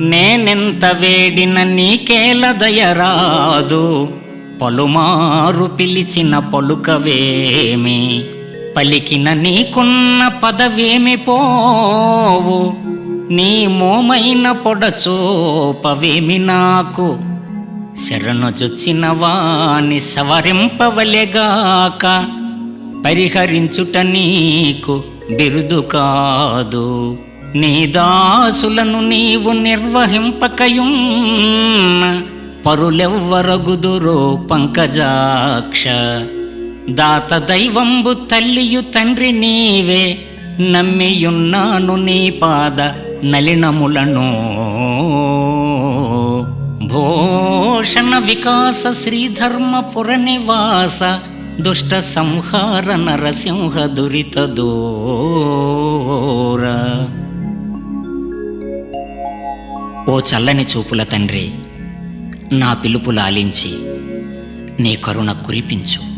నేనెంత వేడిన నీకేల దయరాదు పలుమారు పిలిచిన పలుకవేమి పలికిన నీకున్న పదవేమి పోవు. నీ మోమైన పొడచోపవేమి నాకు. శరణొచొచ్చిన వాని సవరింపవలెగాక. పరిహరించుట నీకు బిరుదు కాదు. నీ దాసులను నీవు నిర్వహింపకయున్న పరులెవ్వరగుదురో పంకజాక్ష. దాత దైవంబు తల్లియు తండ్రి నీవే. నమ్మియున్నాను నీ పాద నలినములను. భూషణ వికాస శ్రీధర్మపుర నివాస దుష్ట సంహార నరసింహ దురితదో. ఓ చల్లని చూపుల తండ్రి నా పిలుపు లాలించి నీ కరుణ కురిపించు.